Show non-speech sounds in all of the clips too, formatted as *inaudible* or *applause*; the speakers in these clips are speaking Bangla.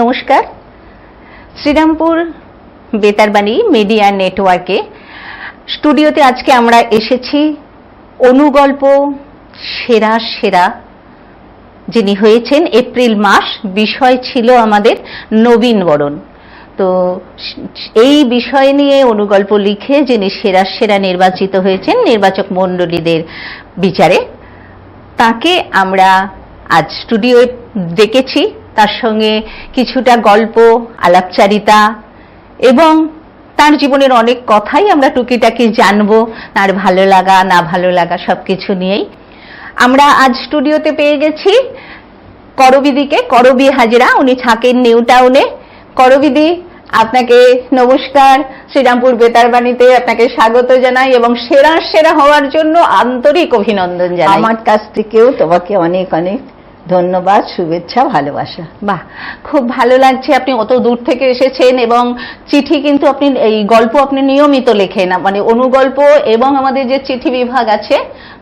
নমস্কার। শ্রীরামপুর বেতারবাণী মিডিয়া নেটওয়ার্কে। স্টুডিওতে আজকে আমরা এসেছি অনুগল্প সেরা সেরা, যিনি হয়েছেন এপ্রিল মাস, বিষয় ছিল আমাদের নবীন বরণ। তো এই বিষয় নিয়ে অনুগল্প লিখে যিনি সেরা সেরা নির্বাচিত হয়েছেন নির্বাচক মণ্ডলীদের বিচারে, তাকে আমরা আজ স্টুডিওয়ে ডেকেছি। তার সঙ্গে কিছুটা গল্প, আলাপচারিতা এবং তার জীবনের অনেক কথাই আমরা টুকিটাকি জানব, তার ভালো লাগা, না ভালো লাগা সবকিছু নিয়েই। আমরা আজ স্টুডিওতে পেয়ে গেছি করবিদিকে, করবি হাজরা, উনি থাকেন নিউ টাউনে। করবিদি, আপনাকে নমস্কার, শ্রীরামপুর বেতারবাণীতে আপনাকে স্বাগত জানাই এবং সেরা সেরা হওয়ার জন্য আন্তরিক অভিনন্দন জানাই। আমার কাছ থেকেও তোমাকে অনেক অনেক ধন্যবাদ শুভেচ্ছা ভালোবাসা। বাহ খুব ভালো লাগছে আপনি অত দূর থেকে এসেছেন এবং চিঠি কিন্তু আপনি এই গল্প আপনি নিয়মিত লেখেন। মানে অনুগল্প এবং আমাদের যে চিঠি বিভাগ আছে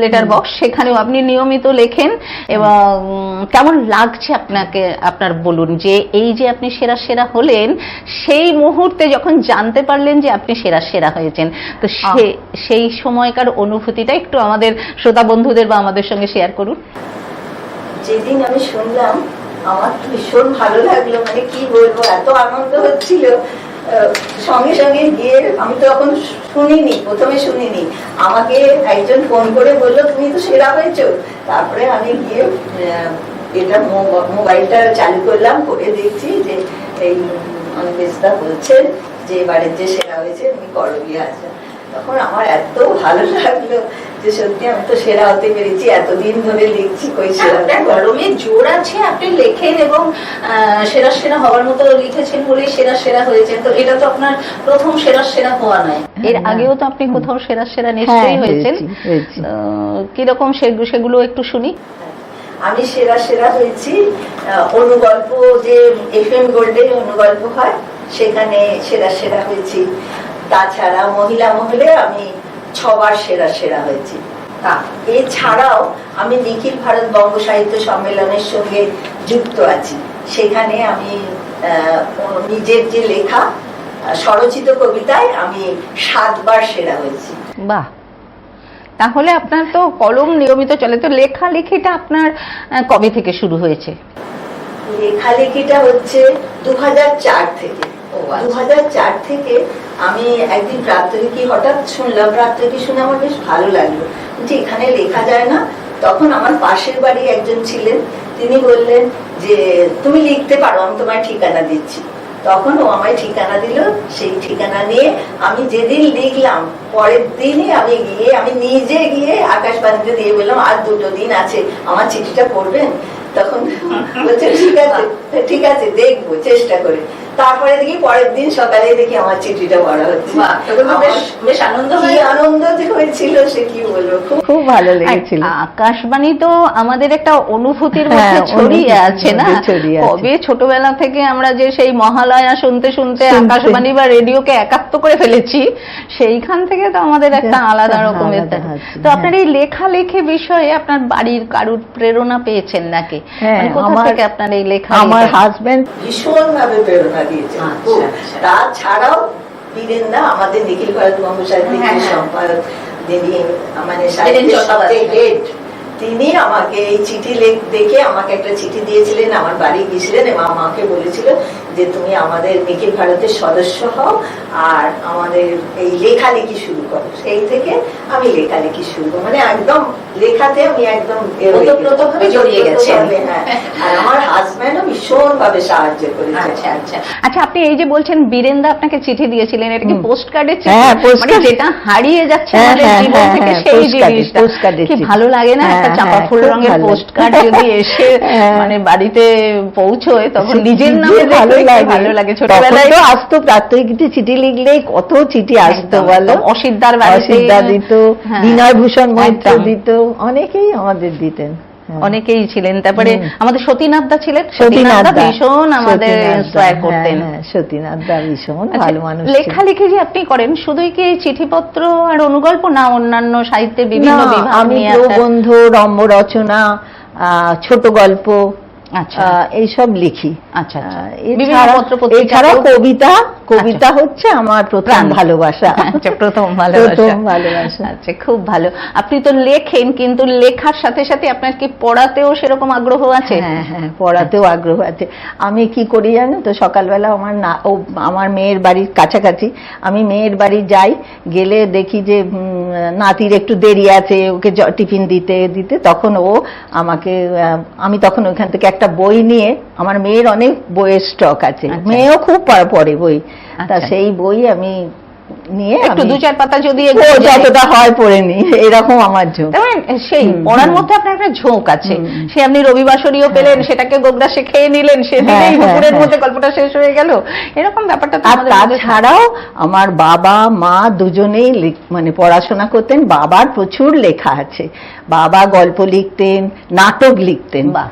লেটার বক্স সেখানেও আপনি নিয়মিত লেখেন এবং কেমন লাগছে আপনাকে আপনার বলুন যে এই যে আপনি সেরা সেরা হলেন সেই মুহূর্তে যখন জানতে পারলেন যে আপনি সেরা সেরা হয়েছেন তো সে সেই সময়কার অনুভূতিটা একটু আমাদের শ্রোতা বন্ধুদের বা আমাদের সঙ্গে শেয়ার করুন। যেদিন আমি শুনলাম, আমার ভীষণ ভালো লাগল মানে কি বলব, এত আনন্দ হচ্ছিল। সঙ্গে সঙ্গে গিয়ে আমি তো তখন শুনিনি, প্রথমে শুনিনি। আমাকে একজন ফোন করে বলল, তুমি তো সেরা হয়েছো। তারপরে আমি গিয়ে এটা মোবাইলটা চালু করলাম, করে দেখছি যে এই অনিমেষদা বলছেন যে, এবারের যে সেরা হয়েছে উনি করবি আছে তখন আমার এত ভালো লাগল যে সত্যি আমি তো সেরা হতে পেরেছি এতদিন ধরে লিখছি কই সেরা কলমে জোর আছে আপনি লেখেন এবং সেরা সেরা হওয়ার মতো লিখেছেন বলেই সেরা সেরা হয়েছে তো এটা তো আপনার প্রথম সেরা সেরা হওয়া নয়। এর হ্যাঁ। আগেও তো আপনি কোথাও সেরা সেরা নিশ্চয়ই হ্যাঁ, হয়েছেন। কীরকম সেগু- সেগুলো একটু শুনি। আমি সেরা সেরা হয়েছি আহ, অনুগল্প যে এফ এম গোল্ডে অনুগল্প হয় সেখানে সেরা সেরা হয়েছি। তাছাড়া মহিলা মহলে আমি ছবার সেরা সেরা হয়েছি। এছাড়াও আমি নিখিল ভারত বঙ্গ সাহিত্য সম্মেলনের সঙ্গে যুক্ত আছি। সেখানে আমি নিজের যে লেখা স্বরচিত কবিতায় আমি সাতবার সেরা হয়েছি। বাহ। তাহলে আপনার তো কলম নিয়মিত চলে। তো লেখা লেখিটা আপনার কবে থেকে শুরু হয়েছে? লেখালেখিটা হচ্ছে দু হাজার চার থেকে। থেকে আমি একদিন হঠাৎ শুনলাম শুনে আমার বেশ ভালো লাগল। যে এখানে লেখা যায় না। তখন আমার পাশের বাড়ি একজন ছিলেন। তিনি বললেন যে, তুমি লিখতে পারো, আমি তোমার ঠিকানা দিচ্ছি। তখন ও আমায় ঠিকানা দিল। সেই ঠিকানা নিয়ে আমি যেদিন লিখলাম, পরের দিনই আমি গিয়ে, আমি নিজে গিয়ে আকাশবাণীতে দিয়ে বললাম, আর দুটো দিন আছে, আমার চিঠিটা পড়বেন? তখন বলছে, ঠিক আছে ঠিক আছে, দেখব, চেষ্টা করে। তারপরে দেখি পরের দিন সকালে দেখি আমার চিঠিটা পড়া হচ্ছে। বেশ- আনন্দ কি হয়। আনন্দ যে হয়েছিল সে কি বলব? খুব ভালো লেগেছিল। আকাশবাণী তো আমাদের একটা অনুভূতির হ্যাঁ, মধ্যে ছড়িয়ে আছে না। কবে ছোটবেলা থেকে আমরা যে সেই মহালয়া শুনতে শুনতে। আকাশবাণী বা রেডিওকে একাত্ম করে ফেলেছি সেইখান থেকে তো আমাদের একটা একটা আলাদা রকমের তো আপনার এই লেখালেখি বিষয়ে আপনার বাড়ির কারুর প্রেরণা পেয়েছেন নাকি? হ্যাঁ, মানে কোথা থেকে আপনার এই লেখা আমার হাজবেন্ড ভীষণ ভাবে প্রেরণা দিয়েছে আচ্ছা। আচ্ছা। তাছাড়াও বীরেন দা আমাদের নিখিল ভারত বঙ্গ সাহিত্যিক হ্যাঁ। সম্পাদক যিনি মানে সাহিত্যের সবচেয়ে হেড তিনি আমাকে এই চিঠি দেখে আমাকে একটা চিঠি দিয়েছিলেন আমার বাড়ি গিয়েছিলেন এবং আমাকে বলেছিল যে তুমি আমাদের নিখিল ভারতের সদস্য হও আর আমাদের এই লেখালেখি শুরু করো। সেই থেকে আমি লেখালেখি শুরু করো মানে একদম লেখাতে আমি একদম হয়ে গেছি। জড়িয়ে। হ্যাঁ। আর আমার হাজব্যান্ডও ভীষণ ভাবে সাহায্য করেছে আচ্ছা আচ্ছা। আচ্ছা আপনি এই যে বলছেন বীরেন্দা আপনাকে চিঠি দিয়েছিলেন এটা কি পোস্ট কার্ডের হ্যাঁ, চিঠি মানে যেটা হারিয়ে যাচ্ছে হ্যাঁ, আমাদের হ্যাঁ, জীবন হ্যাঁ, থেকে হ্যাঁ, সেই জিনিসটা। post card এর কি ভালো লাগে না একটা হ্যাঁ, চাপা হ্যাঁ, ফুল রঙের পোস্ট কার্ড যদি এসে হ্যাঁ। মানে বাড়িতে পৌঁছয় তখন নিজের নামে যে ভালো লাগে। ছোটবেলায় তো আসতো প্রাত্যহিকীতে চিঠি লিখলেই কত চিঠি আসতো বলো? বাড়িতে- অসিতদা দিত হ্যাঁ। বিনয় ভূষণ মৈত্র দিত অনেকেই আমাদের দিতেন। হ্যাঁ। অনেকেই ছিলেন। তারপরে। আমাদের সতীনাথদা ছিলেন? সতীনাথ ভীষণ আমাদের ইন্সপায়ার করতেন। হ্যাঁ, সতীনাথ দা ভীষণ আচ্ছা, ভালো মানুষ লেখালেখি যে আপনি করেন শুধুই কি চিঠিপত্র আর অনুগল্প না অন্যান্য সাহিত্যের বিভিন্ন বিভাগ আমি প্রবন্ধ রম্য রচনা আহ, ছোট গল্প এইসব লিখি। আচ্ছা আচ্ছা। এছাড়া কবিতা কবিতা হচ্ছে আমার প্রথম ভালোবাসা। আচ্ছা প্রথম ভালোবাসা। ভালোবাসা। আচ্ছা খুব ভালো। আপনি তো লেখেন কিন্তু লেখার সাথে সাথে আপনার কি পড়াতেও সেরকম আগ্রহ আছে? হ্যাঁ হ্যাঁ পড়াতেও আগ্রহ আছে। আমি কি করি জানো তো সকালবেলা আমার না ও আমার মেয়ের বাড়ির কাছাকাছি আমি মেয়ের বাড়ি যাই গেলে দেখি যে নাতির একটু দেরি আছে ওকে টিফিন দিতে দিতে তখন ও আমাকে আমি তখন ওইখান থেকে একটা বই নিয়ে আমার মেয়ের অনেক বইয়ের স্টক আছে। আচ্ছা। মেয়েও খুব পড়ে বই। তা আচ্ছা। সেই বই আমি নিয়ে একটু দু চার পাতা যদি যতটা হয় পড়ে নি এরকম আমার ঝোঁক মানে সেই পড়ার মধ্যে আপনার একটা ঝোঁক আছে সে আপনি রবিবাসরীয় পেলেন সেটাকে গোগ্রাসে খেয়ে নিলেন হ্যাঁ, সেদিনেই হ্যাঁ, দুপুরের হ্যাঁ। মধ্যে গল্পটা শেষ হয়ে গেল এরকম ব্যাপারটা তো আর। তাছাড়াও আমার বাবা মা দুজনেই মানে পড়াশোনা করতেন বাবার প্রচুর লেখা আছে বাবা গল্প লিখতেন নাটক লিখতেন বাহ।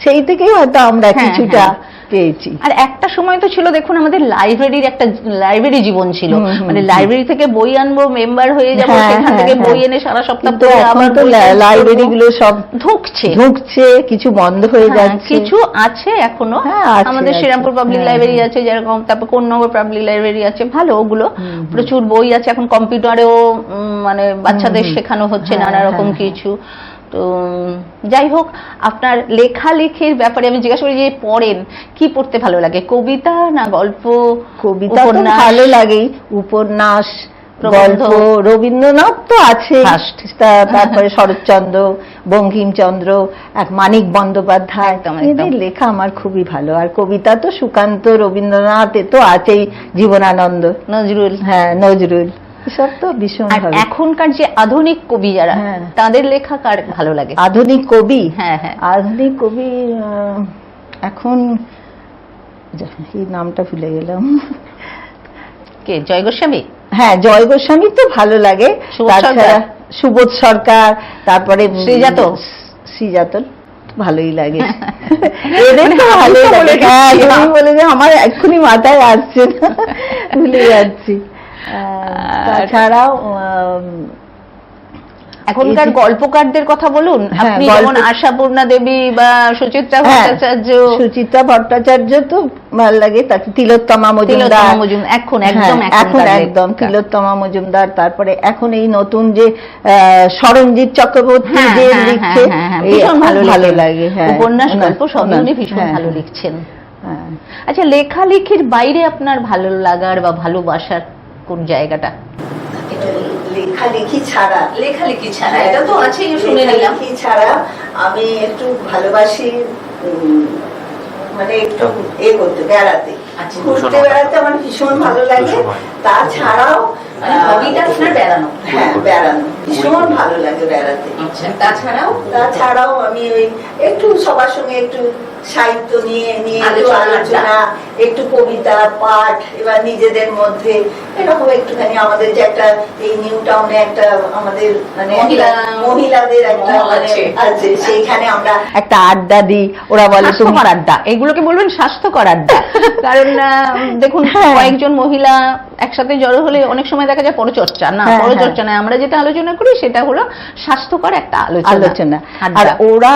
সেই থেকেই হয়তো আমরা হ্যাঁ, কিছুটা হ্যাঁ। পেয়েছি আর একটা সময় তো ছিল দেখুন আমাদের লাইব্রেরির একটা লাইব্রেরি জীবন ছিল মানে লাইব্রেরি থেকে বই আনব মেম্বার হয়ে যাব হ্যাঁ, সেখান হ্যাঁ, থেকে বই হ্যাঁ। এনে সারা সপ্তাহ পড়ে আবার তো। লাইব্রেরি গুলো সব ঢুকছে ঢুকছে কিছু বন্ধ হয়ে হ্যাঁ, যাচ্ছে কিছু আছে এখনও হ্যাঁ, আমাদের। শ্রীরামপুর পাবলিক হ্যাঁ, লাইব্রেরি হ্যাঁ। আছে যেরকম তারপর কোন নম্বর পাবলিক লাইব্রেরি আছে ভালো ওগুলো। প্রচুর বই আছে এখন কম্পিউটারেও মানে বাচ্চাদের শেখানো হচ্ছে হ্যাঁ, নানা রকম হ্যাঁ, কিছু তো যাই হোক আপনার লেখালেখির ব্যাপারে আমি জিজ্ঞাসা করি যে পড়েন কি পড়তে ভালো লাগে? কবিতা না গল্প? কবিতা ভালো লাগেই। উপন্যাস প্রবন্ধ। গল্প? রবীন্দ্রনাথ তো আছে. তারপরে শরৎচন্দ্র বঙ্কিমচন্দ্র এক মানিক বন্দ্যোপাধ্যায়। এদের লেখা আমার খুবই ভালো। আর কবিতা তো সুকান্ত রবীন্দ্রনাথ এ তো আছেই। জীবনানন্দ। নজরুল। হ্যাঁ নজরুল। এসব তো ভীষণ ভালো। এখনকার যে আধুনিক কবি যারা হ্যাঁ। তাদের লেখা কার ভালো লাগে? আধুনিক কবি? হ্যাঁ হ্যাঁ। আধুনিক কবি এখন এই নামটা ভুলে গেলাম। কে জয় গোস্বামী? হ্যাঁ জয় গোস্বামী তো ভালো লাগে। সুবোধ তাছাড়া সরকার। সুবোধ সরকার তারপরে উম, শ্রীজাতন। শ্রীজাতন ভালোই লাগে। *laughs* এদের তো আমি ভালোই বলে লাগে। হ্যাঁ বলে যে আমার এক্ষুনি মাথায় আসছে না। ভুলে যাচ্ছি। তাছাড়াও এখনকার গল্পকারদের কথা বলুন হ্যাঁ, আপনি যেমন আশাপূর্ণা দেবী বা সুচিত্রা হ্যাঁ, ভট্টাচার্য সুচিত্রা ভট্টাচার্য তো ভালো লাগে তারপর তিলোত্তমা মজুমদার। এখন একদম হ্যাঁ, এখন একদম তিলোত্তমা মজুমদার তারপরে এখন এই নতুন যে আহ, সরঞ্জিৎ চক্রবর্তী যে লিখছে ভীষণ ভালো ভালো লাগে হ্যাঁ। উপন্যাস গল্প সবই উনি ভীষণ ভালো লিখছেন। আচ্ছা লেখালেখির বাইরে আপনার ভালো লাগার বা ভালোবাসার কোন জায়গাটা? লেখালেখি ছাড়া। লেখালেখি লেখালেখি ছাড়া আমি একটু ভালোবাসি মানে একটু এ করতে বেড়াতে। আচ্ছা। ঘুরতে বেড়াতে আমার ভীষণ ভালো লাগে। তাছাড়াও মানে আহ, hobby টা আপনার বেড়ানো? হ্যাঁ বেড়ানো। ভীষণ ভালো লাগে বেড়াতে। আচ্ছা তাছাড়াও? তাছাড়াও আমি ওই একটু সবার সঙ্গে একটু সাহিত্য নিয়ে নিয়ে একটু আলোচনা, একটু কবিতা পাঠ এবার নিজেদের মধ্যে এরকম একটুখানি আমাদের যে একটা এই নিউ টাউনে একটা আমাদের মানে মহিলাদের একটা মানে আছে। সেইখানে আমরা একটা আড্ডা দিই ওরা বলে তুমি স্বাস্থ্যকর আড্ডা। এগুলোকে বলবেন স্বাস্থ্যকর আড্ডা। কারণ দেখুন হ্যাঁ। কয়েকজন মহিলা একসাথে জড়ো হলে অনেক সময় দেখা যায় পরচর্চা না? হ্যাঁ, পরচর্চা নয় আমরা যেটা আলোচনা করি সেটা হলো স্বাস্থ্যকর একটা আলোচনা। আলোচনা আর ওরা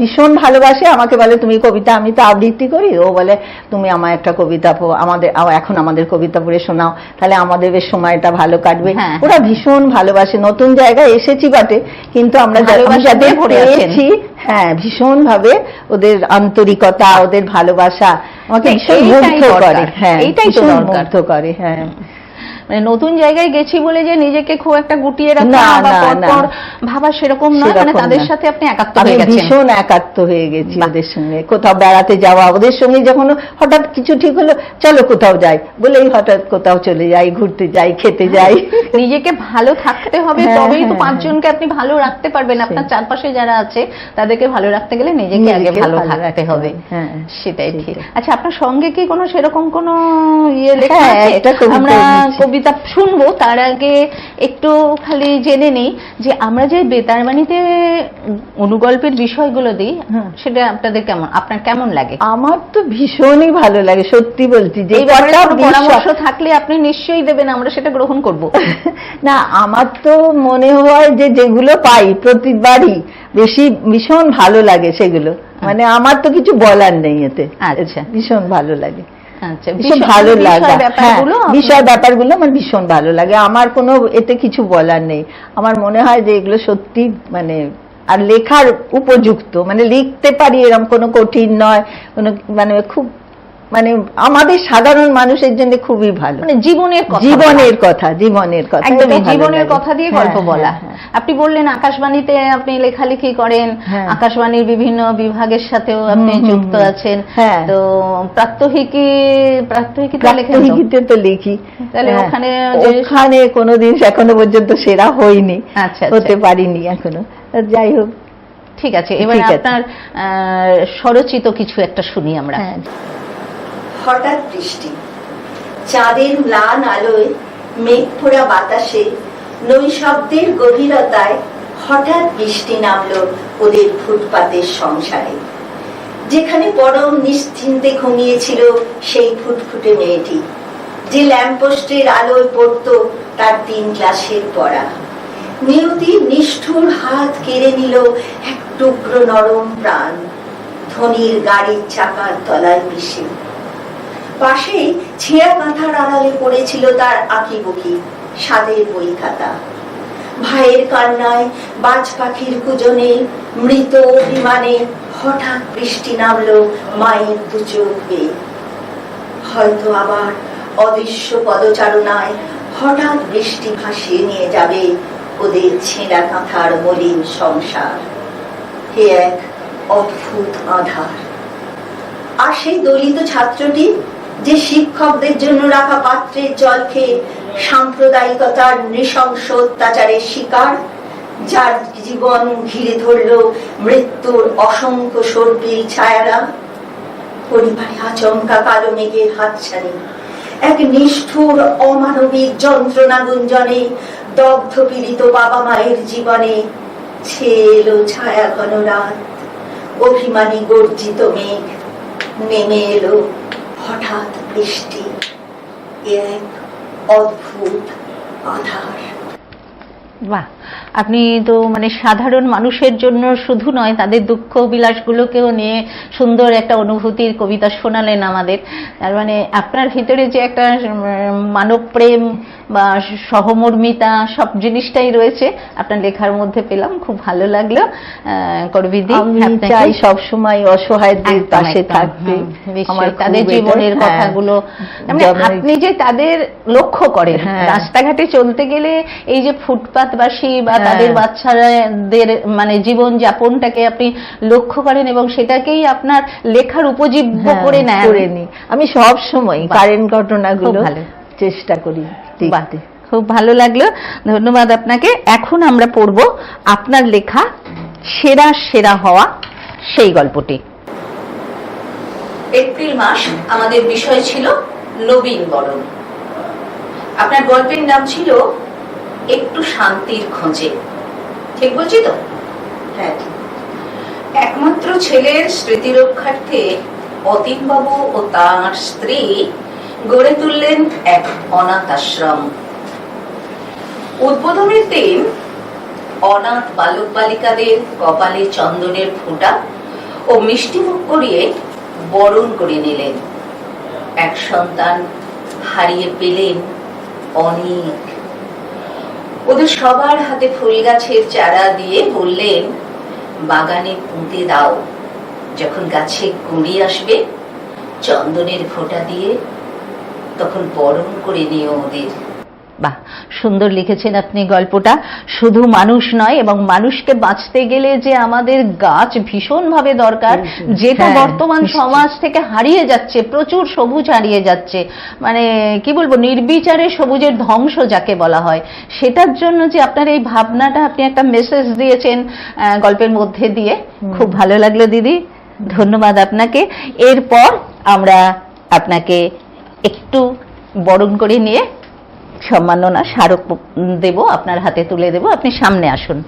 ভীষণ ভালোবাসে আমাকে বলে তুমি কবিতা আমি তো আবৃত্তি করি। ও বলে তুমি আমার একটা কবিতা আমাদের এখন আমাদের কবিতা পড়ে শোনাও। তাহলে আমাদের বেশ সময়টা ভালো কাটবে। হ্যাঁ, ওরা ভীষণ ভালোবাসে। নতুন জায়গায় এসেছি বটে কিন্তু আমরা যাদের। পেয়েছি হ্যাঁ ভীষণ ভাবে ওদের আন্তরিকতা ওদের ভালোবাসা আমাকে ভীষণ মুগ্ধ করে। হ্যাঁ এইটাই ভীষণ মুগ্ধ করে হ্যাঁ। মানে নতুন জায়গায় গেছি বলে যে নিজেকে খুব একটা গুটিয়ে রাখা বা পরপর ভাবা সেরকম নয় মানে তাদের সাথে আপনি একাত্ম হয়ে গেছেন। ভীষণ একাত্ম হয়ে গেছি। ওদের সঙ্গে। কোথাও বেড়াতে যাওয়া ওদের সঙ্গে যখন হঠাৎ কিছু ঠিক হলো চলো কোথাও যাই। বলেই হঠাৎ কোথাও চলে যাই ঘুরতে যাই খেতে যাই। *laughs* নিজেকে ভালো থাকতে হবে হ্যাঁ, তবেই তো হ্যাঁ, পাঁচজনকে আপনি ভালো রাখতে পারবেন। আপনার চারপাশে যারা আছে তাদেরকে ভালো রাখতে গেলে নিজেকে আগে ভালো থাকতে হবে। হ্যাঁ, সেটাই ঠিক। আচ্ছা আপনার সঙ্গে কি কোনো সেরকম কোনো ইয়ে লেখা হ্যাঁ, আছে আমরা কবিতা শুনব তার আগে একটু খালি জেনে নিই যে আমরা যে বেতারবাণীতে অনুগল্পের বিষয়গুলো দিই হ্যাঁ। সেটা আপনাদের কেমন আপনার কেমন লাগে? আমার তো ভীষণই ভালো লাগে সত্যি বলছি। যে পরামর্শ থাকলে আপনি নিশ্চয়ই দেবেন আমরা সেটা গ্রহণ করব। *laughs* *laughs* না আমার তো মনে হয় যে যেগুলো পাই প্রতিবারই বেশি ভীষণ ভালো লাগে সেগুলো। মানে আমার তো কিছু বলার নেই এতে। আচ্ছা। ভীষণ ভালো লাগে। আচ্ছা ভীষণ ভালো লাগে। হ্যাঁ বিষয় ব্যাপারগুলো আমার ভীষণ ভালো লাগে। আমার কোনো এতে কিছু বলার নেই। আমার মনে হয় যে এগুলো সত্যি মানে আর লেখার উপযুক্ত। মানে লিখতে পারি এরকম কোনো কঠিন নয়। কোনো মানে খুব মানে আমাদের সাধারণ মানুষের জন্য খুবই ভালো। মানে জীবনের কথা। জীবনের কথা জীবনের কথা একদমই জীবনের কথা দিয়ে হ্যাঁ, গল্প বলা। হ্যাঁ, হ্যাঁ। আপনি বললেন আকাশবাণীতে আপনি লেখালেখি করেন। আকাশবাণীর বিভিন্ন বিভাগের সাথেও আপনি যুক্ত আছেন। তো প্রাত্যহিকী তো? প্রাত্যহিকীতে তো লিখি। তাহলে। ওখানে ওখানে কোনোদিন এখনও পর্যন্ত সেরা হয়নি। আচ্ছা, হতে আচ্ছা। পারিনি এখনও। যাই হোক। ঠিক আছে এবার আপনার আহ, স্বরচিত কিছু একটা শুনি আমরা। হঠাৎ বৃষ্টি। চাঁদের ম্লান আলোয় মেঘ ফোড়া বাতাসে নৈশব্দের গভীরতায় হঠাৎ বৃষ্টি নামলো ওদের ফুটপাতের সংসারে। যেখানে পরম নিশ্চিন্তে ঘুমিয়েছিল সেই ফুটফুটে মেয়েটি। যে ল্যাম্পপোস্টের আলোয় পড়তো তার তিন ক্লাসের পড়া। নিয়তির নিষ্ঠুর হাত কেড়ে নিল এক টুকরো নরম প্রাণ। ধনির গাড়ির চাকার তলায় পিষে পাশেই ছেঁড়া কাঁথার আড়ালে পড়েছিল তার আঁকিবুকি, স্বাদের বই খাতা ভাইয়ের কান্নায় বাজ পাখির কুজনে মৃত অভিমানে হঠাৎ বৃষ্টি নামলো মায়ের দু চোখ। হয়তো আবার অদৃশ্য পদচারণায় হঠাৎ বৃষ্টি ভাসিয়ে নিয়ে যাবে ওদের ছেঁড়া কাঁথার মলিন সংসার। হে এক অদ্ভুত আধার। আর সেই দলিত ছাত্রটি যে শিক্ষকদের জন্য রাখা পাত্রের জল খেয়ে সাম্প্রদায়িকতার নৃশংস অত্যাচারের শিকার, যার জীবন ঘিরে ধরল মৃত্যুর অসংখ্য সর্পিল ছায়ারা, পরিবারে আচমকা কালো মেঘের হাতছানি, এক নিষ্ঠুর অমানবিক যন্ত্রণা গুঞ্জনে দগ্ধ পীড়িত বাবা মায়ের জীবনে ছেয়ে এলো ছায়া ঘন রাত, অভিমানী গর্জিত মেঘ নেমে এলো। হঠাৎ বৃষ্টি এক অদ্ভুত আধার বাহ। আপনি তো মানে সাধারণ মানুষের জন্য শুধু নয় তাদের দুঃখ বিলাসগুলোকেও নিয়ে সুন্দর একটা অনুভূতির কবিতা শোনালেন আমাদের তার মানে আপনার ভিতরে যে একটা উম, মানবপ্রেম বা সহমর্মিতা সব জিনিসটাই রয়েছে আপনার লেখার মধ্যে পেলাম খুব ভালো লাগল করবিদি চাই সব সময় অসহায়দের পাশে থাকতে খুব তাদের জীবনের হ্যাঁ। কথাগুলো মানে আপনি যে তাদের লক্ষ্য করেন হ্যাঁ। রাস্তাঘাটে চলতে গেলে এই যে ফুটপাতবাসী বা হ্যাঁ। তাদের বাচ্চাদের মানে জীবন যাপনটাকে আপনি লক্ষ্য করেন এবং সেটাকেই আপনার লেখার উপজীব্য হ্যাঁ, করে নেন। করে নি আমি সব সময় কারেন্ট ঘটনাগুলো চেষ্টা করি দেখতে। খুব ভালো লাগল। ধন্যবাদ আপনাকে। এখন আমরা পড়ব আপনার লেখা সেরা সেরা হওয়া সেই গল্পটি। এপ্রিল মাস আমাদের বিষয় ছিল নবীন বরণ। আপনার গল্পের নাম ছিল একটু শান্তির খোঁজে। ঠিক বলছি তো? হ্যাঁ একমাত্র ছেলের স্মৃতিরক্ষার্থে অতীনবাবু ও তার স্ত্রী গড়ে তুললেন এক অনাথ আশ্রম। উদ্বোধনের দিন অনাথ বালক বালিকাদের কপালে চন্দনের ফোঁটা ও মিষ্টিমুখ করিয়ে বরণ করে নিলেন। এক সন্তান হারিয়ে পেলেন অনেক ওদের সবার হাতে ফুল গাছের চারা দিয়ে বললেন, বাগানে পুঁতে দাও। যখন গাছে কুড়ি আসবে, চন্দনের ফোঁটা দিয়ে তখন বরণ করে নিও ওদের। বাহ সুন্দর লিখেছেন আপনি গল্পটা। শুধু মানুষ নয় এবং মানুষকে বাঁচতে গেলে যে আমাদের গাছ ভীষণভাবে দরকার যেটা হ্যাঁ, বর্তমান সমাজ থেকে হারিয়ে যাচ্ছে প্রচুর সবুজ হারিয়ে যাচ্ছে। মানে কি বলব নির্বিচারে সবুজের ধ্বংস যাকে বলা হয়। সেটার জন্য যে আপনার এই ভাবনাটা আপনি একটা মেসেজ দিয়েছেন গল্পের মধ্যে দিয়ে খুব ভালো লাগল দিদি। ধন্যবাদ আপনাকে। এরপর আমরা আপনাকে একটু বরণ করে নিয়ে সম্মাননা স্মারক দেব, আপনার হাতে তুলে দেব, আপনি সামনে আসুন।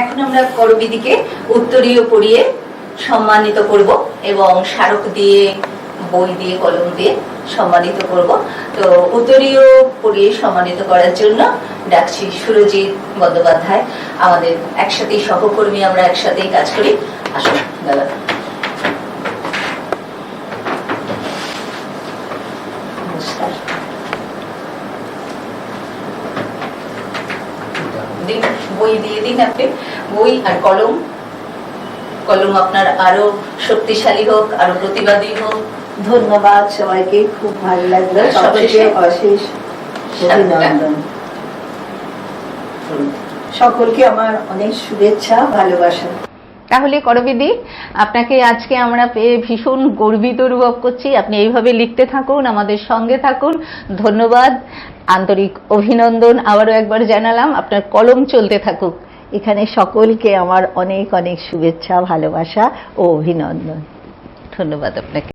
এখন আমরা করবিদিকে উত্তরীয় পড়িয়ে সম্মানিত করব এবং স্মারক দিয়ে, বই দিয়ে, কলম দিয়ে সম্মানিত করব। তো উত্তরীয় পড়িয়ে সম্মানিত করার জন্য ডাকছি সুরজিৎ বন্দ্যোপাধ্যায়। আমাদের একসাথেই সহকর্মী, আমরা একসাথেই কাজ করি। আসুন, দাদা নমস্কার দিন দিন আপনি বই আর কলম। কলম আপনার আরও শক্তিশালী হোক আরও প্রতিবাদী হোক। ধন্যবাদ সবাইকে খুব ভালো লাগল। আর সকলকে অশেষ অভিনন্দন। সকলকে আমার অনেক শুভেচ্ছা ভালোবাসা। তাহলে করবিদি আপনাকে আজকে আমরা পেয়ে ভীষণ গর্বিত অনুভব করছি। আপনি এইভাবে লিখতে থাকুন আমাদের সঙ্গে থাকুন। ধন্যবাদ। আন্তরিক অভিনন্দন আবারও একবার জানালাম। আপনার কলম চলতে থাকুক। এখানে সকলকে আমার অনেক অনেক শুভেচ্ছা ভালোবাসা ও অভিনন্দন। ধন্যবাদ আপনাকে।